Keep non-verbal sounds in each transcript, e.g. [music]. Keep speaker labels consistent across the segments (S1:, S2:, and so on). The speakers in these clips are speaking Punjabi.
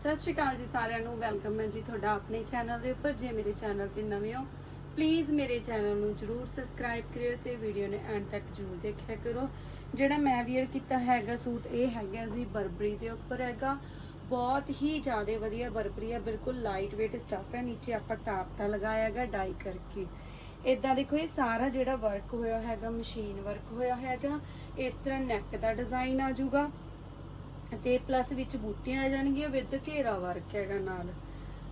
S1: ਸਤਿ ਸ਼੍ਰੀ ਅਕਾਲ ਜੀ ਸਾਰਿਆਂ ਨੂੰ, ਵੈਲਕਮ ਹੈ ਜੀ ਤੁਹਾਡਾ ਆਪਣੇ ਚੈਨਲ ਦੇ ਉੱਪਰ। ਜੇ ਮੇਰੇ ਚੈਨਲ ਤੇ ਨਵੇਂ ਹੋ ਪਲੀਜ਼ ਮੇਰੇ ਚੈਨਲ ਨੂੰ ਜਰੂਰ ਸਬਸਕ੍ਰਾਈਬ ਕਰਿਓ ਤੇ ਵੀਡੀਓ ਨੇ ਐਂਡ ਤੱਕ ਜਰੂਰ ਦੇਖਿਆ ਕਰੋ। ਜਿਹੜਾ ਮੈਂ ਵੀਅਰ ਕੀਤਾ ਹੈਗਾ ਸੂਟ, ਇਹ ਹੈਗਾ ਜੀ ਬਰਬਰੀ ਦੇ ਉੱਪਰ ਹੈਗਾ। ਬਹੁਤ ਹੀ ਜ਼ਿਆਦਾ ਵਧੀਆ ਬਰਬਰੀ ਹੈ, ਬਿਲਕੁਲ ਲਾਈਟ weight ਸਟੱਫ ਹੈ। ਨੀਚੇ ਆਪਾਂ ਟਾਪਟਾ ਲਗਾਇਆ ਹੈਗਾ ਡਾਈ ਕਰਕੇ। ਇਦਾਂ ਦੇਖੋ, ਇਹ ਸਾਰਾ ਜਿਹੜਾ ਵਰਕ ਹੋਇਆ ਹੈਗਾ ਮਸ਼ੀਨ ਵਰਕ ਹੋਇਆ ਹੈਗਾ, ਇਸ ਤਰ੍ਹਾਂ ਨੈਕ ਦਾ ਡਿਜ਼ਾਈਨ ਆ ਜਾਊਗਾ। ਤੇ ਪਲੱਸ ਵਿੱਚ ਬੂਟੀਆਂ ਆ ਜਾਣਗੀਆਂ ਵਿਦ ਘੇਰਾ ਵਰਕ ਹੈਗਾ ਨਾਲ।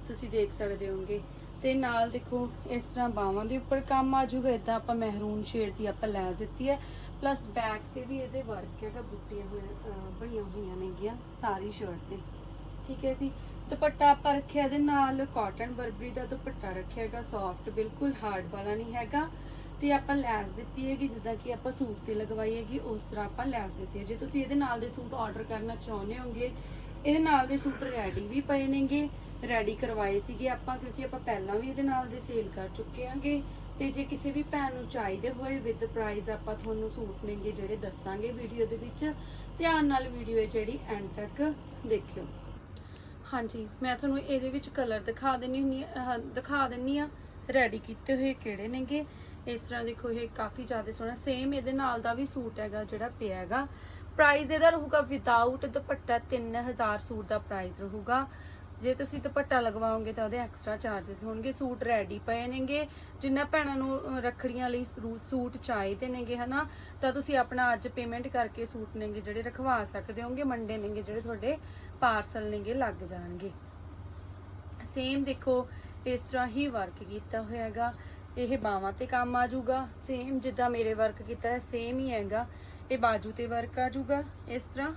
S1: ਤੁਸੀਂ ਦੇਖ ਸਕਦੇ ਹੋਗੇ ਤੇ ਨਾਲ ਦੇਖੋ, ਇਸ ਤਰ੍ਹਾਂ ਬਾਹਾਂ ਦੇ ਉੱਪਰ ਕੰਮ ਆ ਜਾਊਗਾ ਇਦਾਂ ਆਪਾਂ ਮਹਿਰੂਨ ਸ਼ੇਡ ਦੀ ਆਪਾਂ ਲੈਸ ਦਿੱਤੀ ਹੈ। ਪਲੱਸ ਬੈਕ ਤੇ ਵੀ ਇਹਦੇ ਵਰਕ ਹੈਗਾ, ਬੂਟੀਆਂ ਬਣੀਆਂ ਹੋਈਆਂ ਨੇਗੀਆਂ, ਸਾਰੀ ਸ਼ਰਟ ਤੇ। ਠੀਕ ਹੈ ਜੀ? ਦੁਪੱਟਾ ਆਪਾਂ ਰੱਖਿਆ ਇਹਦੇ ਨਾਲ ਕਾਟਨ ਬਰਬਰੀ ਦਾ ਦੁਪੱਟਾ ਰੱਖਿਆ ਹੈਗਾ ਸੌਫਟ ਬਿਲਕੁਲ ਹਾਰਡ ਵਾਲਾ ਨਹੀਂ ਹੈਗਾ। ਤੇ ਆਪਾਂ ਲੈਸ ਦਿੱਤੀ ਹੈਗੀ, ਜਿੱਦਾਂ ਕਿ ਆਪਾਂ ਸੂਟ ਤੇ ਲਗਵਾਈ ਹੈਗੀ, ਉਸ ਤਰ੍ਹਾਂ ਆਪਾਂ ਲੈਸ ਦਿੱਤੀ ਹੈ। ਜੇ ਤੁਸੀਂ ਇਹਦੇ ਨਾਲ ਦੇ ਸੂਟ ਆਰਡਰ ਕਰਨਾ ਚਾਹੁੰਦੇ ਹੋਗੇ, ਇਹਦੇ ਨਾਲ ਦੇ ਸੂਟ ਰੈਡੀ ਵੀ ਪਏ ਨੇਗੇ ਰੈਡੀ ਕਰਵਾਏ ਸੀਗੇ ਆਪਾਂ, ਕਿਉਂਕਿ ਆਪਾਂ ਪਹਿਲਾਂ ਵੀ ਇਹਦੇ ਨਾਲ ਦੇ ਸੇਲ ਕਰ ਚੁੱਕੇ ਆਂਗੇ। ਤੇ ਜੇ ਕਿਸੇ ਵੀ ਭੈਣ ਨੂੰ ਚਾਹੀਦੇ ਹੋਏ ਵਿਦ ਪ੍ਰਾਈਸ ਆਪਾਂ ਤੁਹਾਨੂੰ ਸੂਟ ਨੇਗੇ ਜਿਹੜੇ ਦੱਸਾਂਗੇ ਵੀਡੀਓ ਦੇ ਵਿੱਚ, ਧਿਆਨ ਨਾਲ ਵੀਡੀਓ ਹੈ ਜਿਹੜੀ ਐਂਡ ਤੱਕ ਦੇਖਿਓ। ਹਾਂਜੀ, ਮੈਂ ਤੁਹਾਨੂੰ ਇਹਦੇ ਵਿੱਚ ਕਲਰ ਦਿਖਾ ਦਿੰਨੀ ਹੁੰਨੀ ਆ ਦਿਖਾ ਦਿੰਨੀ ਆ ਰੈਡੀ ਕੀਤੇ ਹੋਏ ਕਿਹੜੇ ਨੇਗੇ। ਇਸ ਤਰ੍ਹਾਂ ਦੇਖੋ, ਇਹ ਕਾਫੀ ਜ਼ਿਆਦਾ ਸੋਹਣਾ ਸੇਮ ਇਹਦੇ ਨਾਲ ਦਾ ਵੀ ਸੂਟ ਹੈਗਾ ਜਿਹੜਾ ਪਿਆ ਹੈਗਾ। ਪ੍ਰਾਈਸ ਇਹਦਾ ਰਹੂਗਾ ਵਿਦਆਊਟ ਦੁਪੱਟਾ 3000 ਸੂਟ ਦਾ ਪ੍ਰਾਈਸ ਰਹੂਗਾ। ਜੇ ਤੁਸੀਂ ਦੁਪੱਟਾ ਲਗਵਾਓਗੇ ਤਾਂ ਉਹਦੇ ਐਕਸਟਰਾ ਚਾਰजेस ਹੋਣਗੇ, ਸੂਟ ਰੈਡੀ ਪਏ ਨੇਗੇ। ਜਿੰਨਾ ਭੈਣਾਂ ਨੂੰ ਰੱਖੜੀਆਂ ਲਈ ਸੂਟ ਚਾਹੀਦੇ ਨੇਗੇ, ਹਨਾ, ਤਾਂ ਤੁਸੀਂ ਆਪਣਾ ਅੱਜ ਪੇਮੈਂਟ ਕਰਕੇ ਸੂਟ ਨੇਗੇ ਜਿਹੜੇ ਰਖਵਾ ਸਕਦੇ ਹੋਗੇ ਮੰਡੇ ਨੇਗੇ ਜਿਹੜੇ ਤੁਹਾਡੇ ਪਾਰਸਲ ਨੇਗੇ, ਲੱਗ ਜਾਣਗੇ। ਸੇਮ ਦੇਖੋ, ਇਸ ਤਰ੍ਹਾਂ ਹੀ ਵਰਕ ਕੀਤਾ ਹੋਇਆ ਹੈਗਾ। ਇਹ ਬਾਹਾਂ ਤੇ ਕੰਮ ਆ ਜਾਊਗਾ। ਸੇਮ ਜਿੱਦਾਂ ਮੇਰੇ ਵਰਕ ਕੀਤਾ ਹੈ ਸੇਮ ਹੀ ਹੈਗਾ। ਇਹ ਬਾਜੂ ਤੇ ਵਰਕ ਆ ਜਾਊਗਾ ਇਸ ਤਰ੍ਹਾਂ।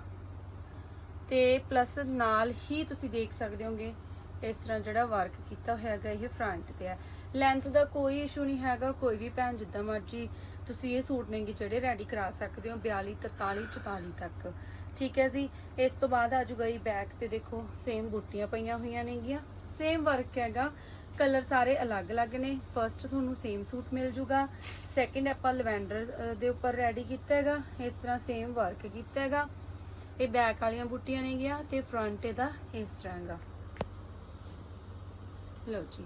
S1: ਤੇ ਪਲੱਸ ਨਾਲ ਹੀ ਤੁਸੀਂ ਦੇਖ ਸਕਦੇ ਹੋਗੇ, ਇਸ ਤਰ੍ਹਾਂ ਜਿਹੜਾ ਵਰਕ ਕੀਤਾ ਹੋਇਆ ਹੈਗਾ ਇਹ ਫਰੰਟ ਤੇ ਹੈ। ਲੈਂਥ ਦਾ ਕੋਈ ਇਸ਼ੂ ਨਹੀਂ ਹੈਗਾ, ਕੋਈ ਵੀ ਭੈਣ ਜਿੱਦਾਂ ਮਰਜ਼ੀ ਤੁਸੀਂ ਇਹ ਸੂਟ ਨੇਗੇ ਜਿਹੜੇ ਰੈਡੀ ਕਰਾ ਸਕਦੇ ਹੋ 42 43 44 ਤੱਕ। ਠੀਕ ਹੈ ਜੀ? ਇਸ ਤੋਂ ਬਾਅਦ ਆ ਜੂਗਾ ਇਹ ਬੈਕ ਤੇ ਦੇਖੋ ਸੇਮ ਬੂਟੀਆਂ ਪਈਆਂ ਹੋਈਆਂ ਨੇਗੀਆਂ। ਸੇਮ ਵਰਕ ਹੈਗਾ। ਕਲਰ ਸਾਰੇ ਅਲੱਗ-ਅਲੱਗ ਨੇ। ਫਰਸਟ ਤੁਹਾਨੂੰ ਸੇਮ ਸੂਟ ਮਿਲ ਜੂਗਾ। ਸੈਕਿੰਡ ਆਪਾਂ ਲਵੈਂਡਰ ਦੇ ਉੱਪਰ ਰੈਡੀ ਕੀਤਾ ਹੈਗਾ। ਇਸ ਤਰ੍ਹਾਂ ਸੇਮ ਵਰਕ ਕੀਤਾ ਹੈਗਾ। ਇਹ ਬੈਕ ਵਾਲੀਆਂ ਬੂਟੀਆਂ ਨੇਗੀਆਂ ਤੇ ਫਰੰਟ ਇਹਦਾ ਇਸ ਤਰ੍ਹਾਂ ਹੈਗਾ। ਲਓ ਜੀ।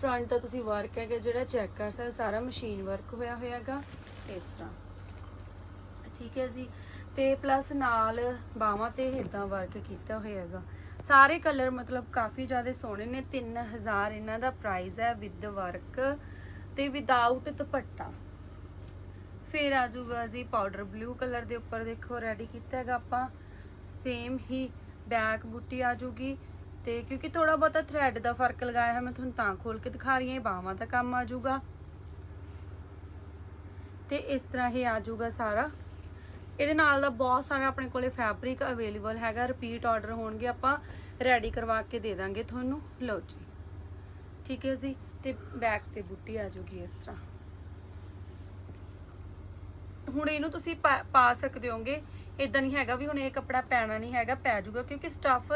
S1: ਫਰੰਟ ਦਾ ਤੁਸੀਂ ਵਰਕ ਹੈਗਾ ਜਿਹੜਾ ਚੈੱਕ ਕਰ ਸਕਦੇ ਸਾਰਾ ਮਸ਼ੀਨ ਵਰਕ ਹੋਇਆ ਹੋਇਆ ਹੈਗਾ। ਇਸ ਤਰ੍ਹਾਂ। ਠੀਕ ਹੈ ਜੀ। ਤੇ ਪਲੱਸ ਨਾਲ ਬਾਹਾਂ ਤੇ ਇਦਾਂ ਵਰਕ ਕੀਤਾ ਹੋਇਆ ਹੈਗਾ। ਸਾਰੇ ਕਲਰ ਮਤਲਬ ਕਾਫੀ ਜ਼ਿਆਦਾ ਸੋਹਣੇ ਨੇ 3000 ਇਹਨਾਂ ਦਾ ਪ੍ਰਾਈਸ ਹੈ ਵਿਦ ਵਰਕ ਤੇ ਵਿਦਆਊਟ ਦੁਪੱਟਾ। ਫਿਰ ਆ ਜਾਊਗਾ ਜੀ ਪਾਊਡਰ ਬਲੂ ਕਲਰ ਦੇ ਉੱਪਰ ਦੇਖੋ ਰੈਡੀ ਕੀਤਾ ਹੈਗਾ ਆਪਾਂ। ਸੇਮ ਹੀ ਬੈਕ ਬੂਟੀ ਆ ਜਾਊਗੀ ਤੇ ਕਿਉਂਕਿ ਥੋੜਾ ਬਹੁਤਾ ਥ੍ਰੈਡ ਦਾ ਫ਼ਰਕ ਲਗਾਇਆ ਹੈ ਮੈਂ ਤੁਹਾਨੂੰ ਤਾਂ ਖੋਲ ਕੇ ਦਿਖਾ ਰਹੀ ਹਾਂ, ਇਹ ਬਾਹਾਂ ਦਾ ਕੰਮ ਆ ਜਾਊਗਾ। ਤੇ ਇਸ ਤਰ੍ਹਾਂ ਹੀ ਆ ਜਾਊਗਾ ਸਾਰਾ। ਇਹਦੇ ਨਾਲ ਦਾ ਬਹੁਤ ਸਾਰਾ ਆਪਣੇ ਕੋਲੇ ਫੈਬਰਿਕ ਅਵੇਲੇਬਲ ਹੈਗਾ ਰਿਪੀਟ ਆਰਡਰ ਹੋਣਗੇ, ਆਪਾਂ ਰੈਡੀ ਕਰਵਾ ਕੇ ਦੇ ਦਾਂਗੇ ਤੁਹਾਨੂੰ। ਲਓ ਜੀ। ਠੀਕ ਹੈ ਜੀ, ਤੇ ਬੈਕ ਤੇ ਬੁੱਟੀ ਆ ਜੂਗੀ ਇਸ ਤਰ੍ਹਾਂ। ਹੁਣ ਇਹਨੂੰ ਤੁਸੀਂ ਪਾ- ਪਾ ਸਕਦੇ ਹੋਗੇ ਇਦਾਂ ਨਹੀਂ ਹੈਗਾ ਵੀ ਹੁਣ ਇਹ ਕੱਪੜਾ ਪੈਣਾ ਨਹੀਂ ਹੈਗਾ, ਪੈ ਜਾਊਗਾ, ਕਿਉਂਕਿ ਸਟਫ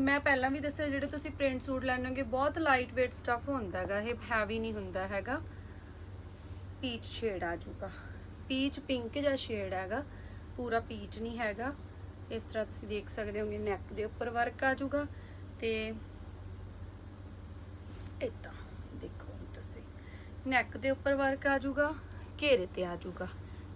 S1: ਮੈਂ ਪਹਿਲਾਂ ਵੀ ਦੱਸਿਆ, ਜਿਹੜੇ ਤੁਸੀਂ ਪ੍ਰਿੰਟ ਸੂਟ ਲੈਣੋਗੇ ਬਹੁਤ ਲਾਈਟ weight ਸਟਫ ਹੁੰਦਾ ਹੈਗਾ, ਇਹ ਹੈਵੀ ਨਹੀਂ ਹੁੰਦਾ ਹੈਗਾ। ਪੀਚ ਸ਼ੇਡ ਆ ਜਾਊਗਾ। ਪੀਚ ਪਿੰਕ ਜਿਹਾ ਸ਼ੇਡ ਹੈਗਾ। ਪੂਰਾ ਪੀਚ ਨਹੀਂ ਹੈਗਾ। ਇਸ ਤਰ੍ਹਾਂ ਤੁਸੀਂ ਦੇਖ ਸਕਦੇ ਹੋਗੇ ਨੈਕ ਦੇ ਉੱਪਰ ਵਰਕ ਆ ਜਾਊਗਾ ਤੇ ਇਦਾਂ, ਦੇਖੋ ਤੁਸੀਂ। ਨੈਕ ਦੇ ਉੱਪਰ ਵਰਕ ਆ ਜਾਊਗਾ, ਘੇਰੇ ਤੇ ਆ ਜਾਊਗਾ।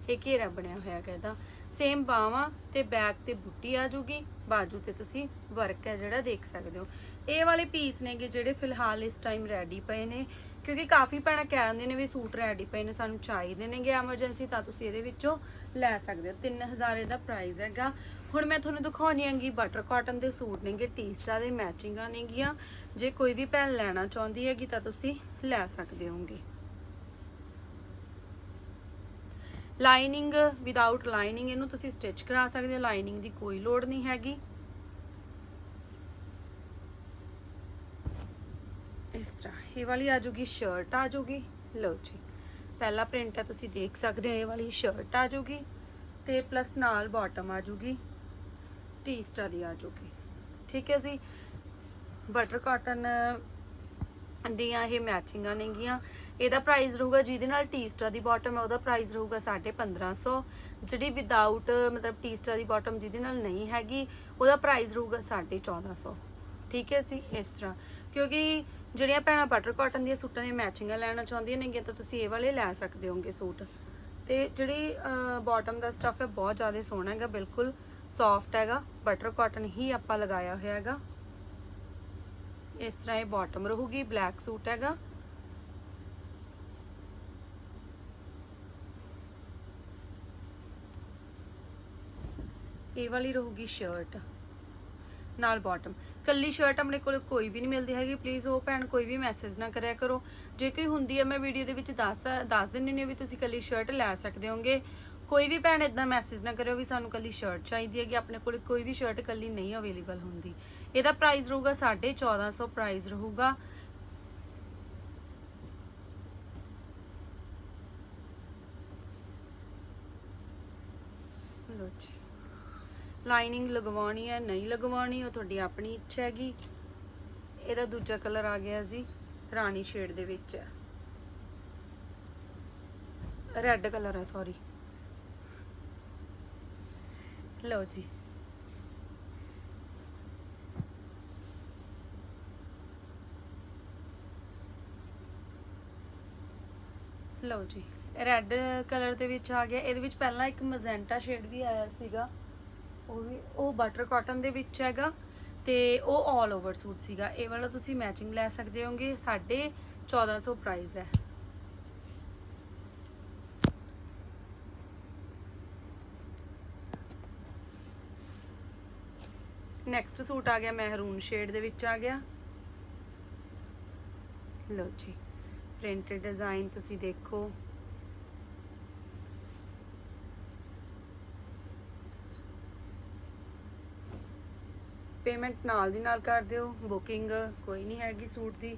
S1: ਇਹ ਘੇਰਾ ਬਣਿਆ ਹੋਇਆ ਹੈਗਾ ਸੇਮ ਬਾਵਾਂ ਤੇ ਬੈਕ ਤੇ ਬੁੱਟੀ ਆ ਜੂਗੀ ਬਾਜੂ ਤੇ ਤੁਸੀਂ ਵਰਕ ਹੈ ਜਿਹੜਾ ਦੇਖ ਸਕਦੇ ਹੋ। ਇਹ ਵਾਲੇ ਪੀਸ ਨੇਗੇ ਜਿਹੜੇ ਫਿਲਹਾਲ ਇਸ ਟਾਈਮ ਰੈਡੀ ਪਏ ਨੇ। ਕਿਉਂਕਿ ਕਾਫੀ ਭੈਣਾਂ ਕਹਿ ਦਿੰਦੇ ਨੇ ਵੀ ਸੂਟ ਰੈਡੀ ਪਏ ਨੇ, ਸਾਨੂੰ ਚਾਹੀਦੇ ਨੇਗੇ ਐਮਰਜੈਂਸੀ ਤਾਂ ਤੁਸੀਂ ਇਹਦੇ ਵਿੱਚੋਂ ਲੈ ਸਕਦੇ ਹੋ। 3000 ਇਹਦਾ ਪ੍ਰਾਈਸ ਹੈਗਾ। ਹੁਣ ਮੈਂ ਤੁਹਾਨੂੰ ਦਿਖਾਉਣੀ ਆਂਗੀ ਬਟਰ ਕਾਟਨ ਦੇ ਸੂਟ ਨੇਗੇ ਟੀਸਟਾ ਦੇ ਮੈਚਿੰਗਾਂ ਨੇਗੀਆਂ। ਜੇ ਕੋਈ ਵੀ ਭੈਣ ਲੈਣਾ ਚਾਹੁੰਦੀ ਹੈਗੀ ਤਾਂ ਤੁਸੀਂ ਲੈ ਸਕਦੇ ਹੋਗੇ ਲਾਈਨਿੰਗ ਵਿਦਆਊਟ ਲਾਈਨਿੰਗ ਇਹਨੂੰ ਤੁਸੀਂ ਸਟਿਚ ਕਰਾ ਸਕਦੇ ਹੋ। ਲਾਈਨਿੰਗ ਦੀ ਕੋਈ ਲੋੜ ਨਹੀਂ ਹੈਗੀ। ਇਸ ਤਰ੍ਹਾਂ। ਇਹ ਵਾਲੀ ਆ ਜਾਊਗੀ ਸ਼ਰਟ ਆ ਜਾਊਗੀ ਲਓ ਜੀ। ਪਹਿਲਾ ਪ੍ਰਿੰਟ ਹੈ, ਤੁਸੀਂ ਦੇਖ ਸਕਦੇ ਹੋ ਇਹ ਵਾਲੀ। ਸ਼ਰਟ ਆ ਜਾਊਗੀ ਤੇ ਪਲੱਸ ਨਾਲ ਬਾਟਮ ਆ ਜਾਊਗੀ ਟੀਸਟਾ ਦੀ ਆ ਜਾਊਗੀ ਠੀਕ ਹੈ ਜੀ? ਬਟਰ ਕਾਟਨ ਦੀਆਂ ਇਹ ਮੈਚਿੰਗਾਂ ਨੇਗੀਆਂ। ਇਹਦਾ ਪ੍ਰਾਈਸ ਰਹੂਗਾ, ਜਿਹਦੇ ਨਾਲ ਟੀਸਟਾ ਦੀ ਬਾਟਮ ਹੈ, ਉਹਦਾ ਪ੍ਰਾਈਸ ਰਹੂਗਾ 1550 ਜਿਹੜੀ ਵਿਦਆਊਟ ਮਤਲਬ ਟੀਸਟਾ ਦੀ ਬਾਟਮ ਜਿਹਦੇ ਨਾਲ ਨਹੀਂ ਹੈਗੀ, ਉਹਦਾ ਪ੍ਰਾਈਸ ਰਹੂਗਾ 1450 ਠੀਕ ਹੈ ਜੀ? ਇਸ ਤਰ੍ਹਾਂ। ਕਿਉਂਕਿ ਜਿਹੜੀਆਂ ਭੈਣਾਂ ਬਟਰ ਕਾਟਨ ਦੀਆਂ ਸੂਟਾਂ ਦੀਆਂ ਮੈਚਿੰਗਾਂ ਲੈਣਾ ਚਾਹੁੰਦੀਆਂ ਨੇਗੀਆਂ, ਤਾਂ ਤੁਸੀਂ ਇਹ ਵਾਲੇ ਲੈ ਸਕਦੇ ਹੋਗੇ ਸੂਟ। ਤੇ ਜਿਹੜੀ ਬਾਟਮ ਦਾ ਸਟਫ ਹੈ, ਬਹੁਤ ਜ਼ਿਆਦਾ ਸੋਹਣਾ ਹੈਗਾ, ਬਿਲਕੁਲ ਸੌਫਟ ਹੈਗਾ। ਬਟਰ ਕਾਟਨ ਹੀ ਆਪਾਂ ਲਗਾਇਆ ਹੋਇਆ ਹੈਗਾ। ਇਸ ਤਰ੍ਹਾਂ ਇਹ ਬਾਟਮ ਰਹੂਗੀ ਬਲੈਕ ਸੂਟ ਹੈਗਾ। ਇਹ ਵਾਲੀ ਰਹੂਗੀ ਸ਼ਰਟ ਨਾਲ ਬਾਟਮ ਕੱਲੀ ਸ਼ਰਟ ਆਪਣੇ ਕੋਲ ਕੋਈ ਵੀ ਨਹੀਂ ਮਿਲਦੀ ਹੈਗੀ। ਪਲੀਜ਼ ਉਹ ਭੈਣ ਕੋਈ ਵੀ ਮੈਸੇਜ ਨਾ ਕਰਿਆ ਕਰੋ। ਜੇ ਕੋਈ ਹੁੰਦੀ ਹੈ ਮੈਂ ਵੀਡੀਓ ਦੇ ਵਿੱਚ ਦੱਸ ਦੱਸ ਦਿੰਨੀ ਨੇ ਵੀ ਤੁਸੀਂ ਕੱਲੀ ਸ਼ਰਟ ਲੈ ਸਕਦੇ ਹੋਗੇ। ਕੋਈ ਵੀ ਭੈਣ ਇਦਾਂ ਮੈਸੇਜ ਨਾ ਕਰਿਓ ਵੀ ਸਾਨੂੰ ਕੱਲੀ ਸ਼ਰਟ ਚਾਹੀਦੀ ਹੈ ਕਿ ਆਪਣੇ ਕੋਲ ਕੋਈ ਵੀ ਸ਼ਰਟ ਕੱਲੀ ਨਹੀਂ ਅਵੇਲੇਬਲ ਹੁੰਦੀ। ਇਹਦਾ ਪ੍ਰਾਈਸ ਰਹੂਗਾ 1450 ਪ੍ਰਾਈਸ ਰਹੂਗਾ। ਲੋ ਜੀ। ਲਾਈਨਿੰਗ ਲਗਵਾਉਣੀ ਹੈ, ਨਹੀਂ ਲਗਵਾਉਣੀ, ਉਹ ਤੁਹਾਡੀ ਆਪਣੀ ਇੱਛਾ ਹੈਗੀ। ਇਹਦਾ ਦੂਜਾ ਕਲਰ ਆ ਗਿਆ ਜੀ, ਰਾਣੀ ਸ਼ੇਡ ਦੇ ਵਿੱਚ। ਹੈ ਰੈੱਡ ਕਲਰ ਹੈ ਸੌਰੀ ਲਓ ਜੀ। ਲਓ ਜੀ। ਰੈੱਡ ਕਲਰ ਦੇ ਵਿੱਚ ਆ ਗਿਆ, ਇਹਦੇ ਵਿੱਚ ਪਹਿਲਾਂ ਇੱਕ ਮਜ਼ੈਂਟਾ ਸ਼ੇਡ ਵੀ ਆਇਆ ਸੀਗਾ। ਉਹ ਵੀ, ਉਹ ਬਟਰ ਕਾਟਨ ਦੇ ਵਿੱਚ ਹੈਗਾ ਤੇ ਉਹ 올 ਓਵਰ ਸੂਟ ਸੀਗਾ। ਇਹ ਵਾਲਾ ਤੁਸੀਂ ਮੈਚਿੰਗ ਲੈ ਸਕਦੇ ਹੋਗੇ, ਸਾਡੇ 1400 ਪ੍ਰਾਈਸ ਹੈ। ਨੈਕਸਟ ਸੂਟ ਆ ਗਿਆ ਮਹਿਰੂਨ ਸ਼ੇਡ ਦੇ ਵਿੱਚ ਆ ਗਿਆ। ਲਓ ਜੀ ਪ੍ਰਿੰਟਡ ਡਿਜ਼ਾਈਨ ਤੁਸੀਂ ਦੇਖੋ। ਪੇਮੈਂਟ ਨਾਲ ਦੀ ਨਾਲ ਕਰ ਦਿਓ ਬੁਕਿੰਗ ਕੋਈ ਨਹੀਂ ਹੈਗੀ ਸੂਟ ਦੀ।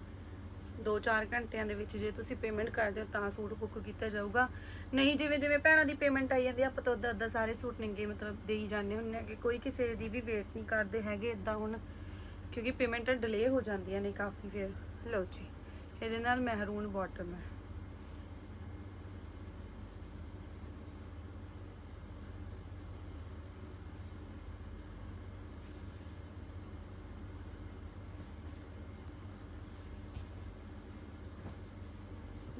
S1: 2-4 ਘੰਟਿਆਂ ਦੇ ਵਿੱਚ ਜੇ ਤੁਸੀਂ ਪੇਮੈਂਟ ਕਰ ਦਿਓ, ਤਾਂ ਸੂਟ ਬੁੱਕ ਕੀਤਾ ਜਾਊਗਾ। ਨਹੀਂ, ਜਿਵੇਂ ਜਿਵੇਂ ਭੈਣਾਂ ਦੀ ਪੇਮੈਂਟ ਆਈ ਜਾਂਦੀ ਆਪਾਂ ਤਾਂ ਉਦਾਂ ਉਦਾਂ ਸਾਰੇ ਸੂਟ ਨਿੰਗੇ ਮਤਲਬ ਦੇਈ ਜਾਂਦੇ ਹੁੰਦੇ ਆ ਕਿ ਕੋਈ ਕਿਸੇ ਦੀ ਵੀ ਵੇਟ ਨਹੀਂ ਕਰਦੇ ਹੈਗੇ ਇਦਾਂ ਹੁਣ, ਕਿਉਂਕਿ ਪੇਮੈਂਟ ਡਿਲੇ ਹੋ ਜਾਂਦੀਆਂ ਨੇ ਕਾਫੀ ਫਿਰ। ਲਓ ਜੀ, ਇਹਦੇ ਨਾਲ ਮਹਿਰੂਨ ਬਾਟਮ ਹੈ।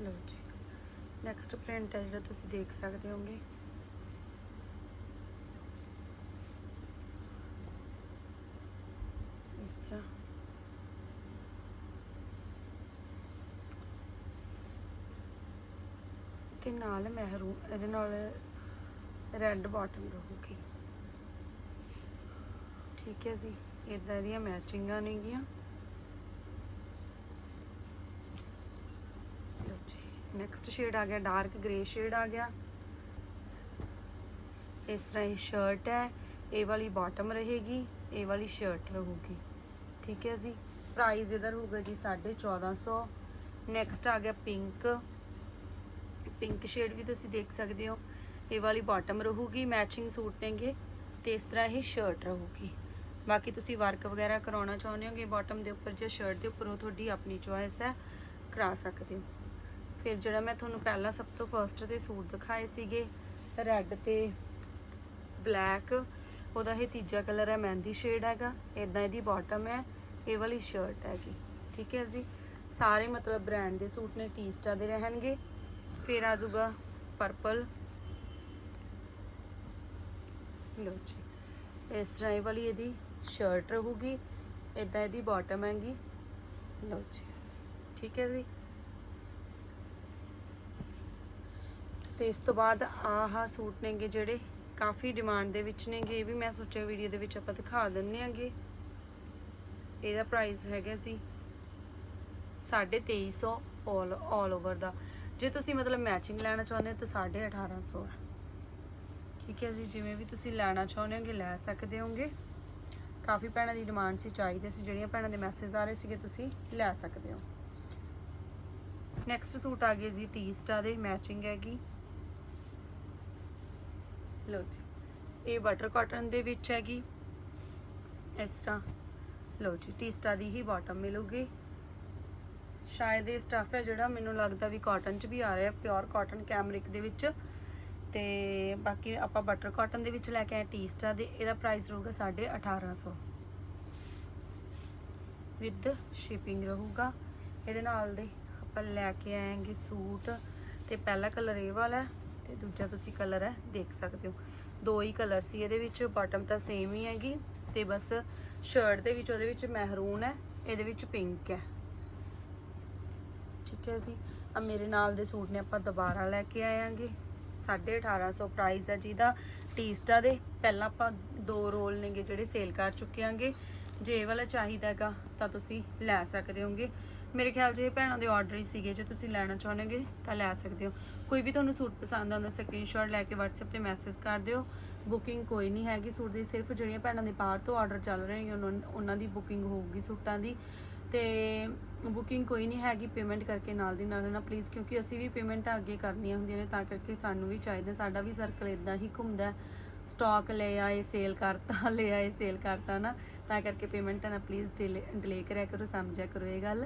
S1: ਲਓ ਜੀ। ਨੈਕਸਟ ਪ੍ਰਿੰਟ ਹੈ ਜਿਹੜਾ ਤੁਸੀਂ ਦੇਖ ਸਕਦੇ ਹੋਗੇ। ਇਸ ਤਰ੍ਹਾਂ। ਤੇ ਨਾਲ ਮਹਿਰੂ ਇਹਦੇ ਨਾਲ ਰੈੱਡ ਬਾਟਮ ਰਹੂਗੀ। ਠੀਕ ਹੈ ਜੀ। ਇਦਾਂ ਦੀਆਂ ਮੈਚਿੰਗਾਂ ਨੇਗੀਆਂ। ਨੈਕਸਟ ਸ਼ੇਡ ਆ ਗਿਆ ਡਾਰਕ ਗ੍ਰੇ ਸ਼ੇਡ ਆ ਗਿਆ। ਇਸ ਤਰ੍ਹਾਂ ਇਹ ਸ਼ਰਟ ਹੈ, ਇਹ ਵਾਲੀ ਬਾਟਮ ਰਹੇਗੀ, ਇਹ ਵਾਲੀ ਸ਼ਰਟ ਰਹੂਗੀ। ਠੀਕ ਹੈ ਜੀ? ਪ੍ਰਾਈਸ ਇਧਰ ਹੋਊਗਾ ਜੀ 1450 ਨੈਕਸਟ ਆ ਗਿਆ ਪਿੰਕ ਪਿੰਕ ਸ਼ੇਡ ਵੀ ਤੁਸੀਂ ਦੇਖ ਸਕਦੇ ਹੋ। ਇਹ ਵਾਲੀ ਬਾਟਮ ਰਹੂਗੀ ਮੈਚਿੰਗ ਸੂਟ ਨੇਗੇ, ਤੇ ਇਸ ਤਰ੍ਹਾਂ ਇਹ ਸ਼ਰਟ ਰਹੂਗੀ। ਬਾਕੀ ਤੁਸੀਂ ਵਰਕ ਵਗੈਰਾ ਕਰਾਉਣਾ ਚਾਹੁੰਦੇ ਹੋਗੇ ਬਾਟਮ ਦੇ ਉੱਪਰ ਜਾਂ ਸ਼ਰਟ ਦੇ ਉੱਪਰ ਉਹ ਤੁਹਾਡੀ ਆਪਣੀ ਚੁਆਇਸ ਹੈ, ਕਰਾ ਸਕਦੇ ਹੋ। ਫਿਰ ਜਿਹੜਾ ਮੈਂ ਤੁਹਾਨੂੰ ਪਹਿਲਾਂ ਸਭ ਤੋਂ ਫਰਸਟ ਦੇ ਸੂਟ ਦਿਖਾਏ ਸੀਗੇ ਰੈੱਡ ਤੇ ਬਲੈਕ ਉਹਦਾ ਇਹ ਤੀਜਾ ਕਲਰ ਹੈ, ਮਹਿੰਦੀ ਸ਼ੇਡ ਹੈਗਾ ਇਦਾਂ ਇਹਦੀ ਬਾਟਮ ਹੈ, ਇਹ ਵਾਲੀ ਸ਼ਰਟ ਹੈਗੀ, ਠੀਕ ਹੈ ਜੀ? ਸਾਰੇ ਮਤਲਬ ਬ੍ਰਾਂਡ ਦੇ ਸੂਟ ਨੇ ਟੀਸਟਾ ਦੇ ਰਹਿਣਗੇ, ਫਿਰ ਆ ਜਾਊਗਾ ਪਰਪਲ ਲੋ ਜੀ, ਇਸ ਤਰ੍ਹਾਂ ਇਹ ਵਾਲੀ ਇਹਦੀ ਸ਼ਰਟ ਰਹੂਗੀ ਇਦਾਂ ਇਹਦੀ ਬਾਟਮ ਹੈਗੀ ਲੋ ਜੀ, ਠੀਕ ਹੈ ਜੀ? ਤੇ ਇਸ ਤੋਂ ਬਾਅਦ ਆਹ ਸੂਟ ਨੇਗੇ ਜਿਹੜੇ ਕਾਫੀ ਡਿਮਾਂਡ ਦੇ ਵਿੱਚ ਨੇਗੇ। ਇਹ ਵੀ ਮੈਂ ਸੋਚਿਆ ਵੀਡੀਓ ਦੇ ਵਿੱਚ ਆਪਾਂ ਦਿਖਾ ਦਿੰਨੇ ਆਂਗੇ। ਇਹਦਾ ਪ੍ਰਾਈਸ ਹੈਗਾ ਸੀ 2350 ਆਲ ਆਲ ਓਵਰ ਦਾ। ਜੇ ਤੁਸੀਂ ਮਤਲਬ ਮੈਚਿੰਗ ਲੈਣਾ ਚਾਹੁੰਦੇ ਹੋ ਤਾਂ 1850 ਹੈ ਠੀਕ ਹੈ ਜੀ, ਜਿਵੇਂ ਵੀ ਤੁਸੀਂ ਲੈਣਾ ਚਾਹੁੰਦੇ ਹੋਗੇ, ਲੈ ਸਕਦੇ ਹੋਗੇ। ਕਾਫੀ ਭੈਣਾਂ ਦੀ ਡਿਮਾਂਡ ਸੀ, ਚਾਹੀਦੇ ਸੀ, ਜਿਹੜੀਆਂ ਭੈਣਾਂ ਦੇ ਮੈਸੇਜ ਆ ਰਹੇ ਸੀਗੇ, ਤੁਸੀਂ ਲੈ ਸਕਦੇ ਹੋ। ਨੈਕਸਟ ਸੂਟ ਆ ਗਏ ਜੀ ਟੀਸਟਾ ਦੇ ਮੈਚਿੰਗ ਹੈਗੀ। ਲਓ ਜੀ। ਇਹ ਬਟਰ ਕਾਟਨ ਦੇ ਵਿੱਚ ਹੈਗੀ। ਇਸ ਤਰ੍ਹਾਂ। ਲਓ ਜੀ, ਟੀਸਟਾ ਦੀ ਹੀ ਬਾਟਮ ਮਿਲੂਗੀ। ਸ਼ਾਇਦ ਇਹ ਸਟਫ ਹੈ ਜਿਹੜਾ ਮੈਨੂੰ ਲੱਗਦਾ ਵੀ ਕਾਟਨ 'ਚ ਵੀ ਆ ਰਿਹਾ ਪਿਓਰ ਕਾਟਨ ਕੈਮਰਿਕ ਦੇ ਵਿੱਚ। ਤੇ ਬਾਕੀ ਆਪਾਂ ਬਟਰ ਕਾਟਨ ਦੇ ਵਿੱਚ ਲੈ ਕੇ ਆਏ ਟੀਸਟਾ ਦੇ। ਇਹਦਾ ਪ੍ਰਾਈਸ ਰਹੂਗਾ 1850 ਵਿਦ ਸ਼ਿਪਿੰਗ ਰਹੂਗਾ। ਇਹਦੇ ਨਾਲ ਦੇ ਆਪਾਂ ਲੈ ਕੇ ਆਏਗੇ ਸੂਟ। ਤੇ ਪਹਿਲਾ ਕਲਰ ਇਹ ਵਾਲਾ ਤੇ ਦੂਜਾ ਤੁਸੀਂ ਕਲਰ ਹੈ, ਦੇਖ ਸਕਦੇ ਹੋ। ਦੋ ਹੀ ਕਲਰ ਸੀ, ਇਹਦੇ ਵਿੱਚ ਬਾਟਮ ਤਾਂ ਸੇਮ ਹੀ ਹੈਗੀ ਤੇ ਬਸ ਸ਼ਰਟ ਦੇ ਵਿੱਚ, ਉਹਦੇ ਵਿੱਚ ਮਹਿਰੂਨ ਹੈ, ਇਹਦੇ ਵਿੱਚ ਪਿੰਕ ਹੈ। ਠੀਕ ਹੈ ਜੀ। ਆ ਮੇਰੇ ਨਾਲ ਦੇ ਸੂਟ ਨੇ, ਆਪਾਂ ਦੁਬਾਰਾ ਲੈ ਕੇ ਆਵਾਂਗੇ 1850 ਪ੍ਰਾਈਸ ਹੈ ਜਿਹਦਾ ਟੀਸਟਾ ਦੇ। ਪਹਿਲਾਂ ਆਪਾਂ ਦੋ ਰੋਲ ਨੇਗੇ ਜਿਹੜੇ ਸੇਲ ਕਰ ਚੁੱਕੇ ਆਂਗੇ। ਜੇ ਇਹ ਵਾਲਾ ਚਾਹੀਦਾ ਹੈਗਾ, ਤਾਂ ਤੁਸੀਂ ਲੈ ਸਕਦੇ ਹੋਗੇ। ਮੇਰੇ ਖਿਆਲ 'ਚ ਇਹ ਭੈਣਾਂ ਦੇ ਆਰਡਰ ਹੀ ਸੀਗੇ, ਜੇ ਤੁਸੀਂ ਲੈਣਾ ਚਾਹੁੰਦੇ ਤਾਂ ਲੈ ਸਕਦੇ ਹੋ। ਕੋਈ ਵੀ ਤੁਹਾਨੂੰ ਸੂਟ ਪਸੰਦ ਆਉਂਦਾ ਸਕਰੀਨਸ਼ਾਟ ਲੈ ਕੇ WhatsApp ਤੇ ਮੈਸੇਜ ਕਰ ਦਿਓ। ਬੁਕਿੰਗ ਕੋਈ ਨਹੀਂ ਹੈਗੀ ਸੂਟ ਦੀ, ਸਿਰਫ ਜਿਹੜੀਆਂ ਭੈਣਾਂ ਦੇ ਬਾਹਰ ਤੋਂ ਆਰਡਰ ਚੱਲ ਰਹੇ ਨੇ, ਉਹਨਾਂ ਉਹਨਾਂ ਦੀ ਬੁਕਿੰਗ ਹੋਊਗੀ ਸੂਟਾਂ ਦੀ। ਤੇ ਬੁਕਿੰਗ ਕੋਈ ਨਹੀਂ ਹੈਗੀ ਪੇਮੈਂਟ ਕਰਕੇ ਨਾਲ ਦੀ ਨਾਲ ਨਾ ਪਲੀਜ਼ ਕਿਉਂਕਿ ਅਸੀਂ ਵੀ ਪੇਮੈਂਟ ਅੱਗੇ ਕਰਨੀਆਂ ਹੁੰਦੀਆਂ ਨੇ, ਤਾਂ ਕਰਕੇ ਸਾਨੂੰ ਵੀ ਚਾਹੀਦਾ, ਸਾਡਾ ਵੀ ਸਰਕਲ ਇਦਾਂ ਹੀ ਘੁੰਮਦਾ। ਸਟਾਕ ਲੈ ਆਏ ਸੇਲ ਕਰਤਾ, [laughs] ਲੈ ਆਏ ਸੇਲ ਕਰਤਾ ਨਾ, ਤਾਂ ਕਰਕੇ ਪੇਮੈਂਟ ਨਾ ਪਲੀਜ਼ ਡਿਲੇ ਕਰਿਆ ਕਰੋ, ਸਮਝਿਆ ਕਰੋ ਇਹ ਗੱਲ।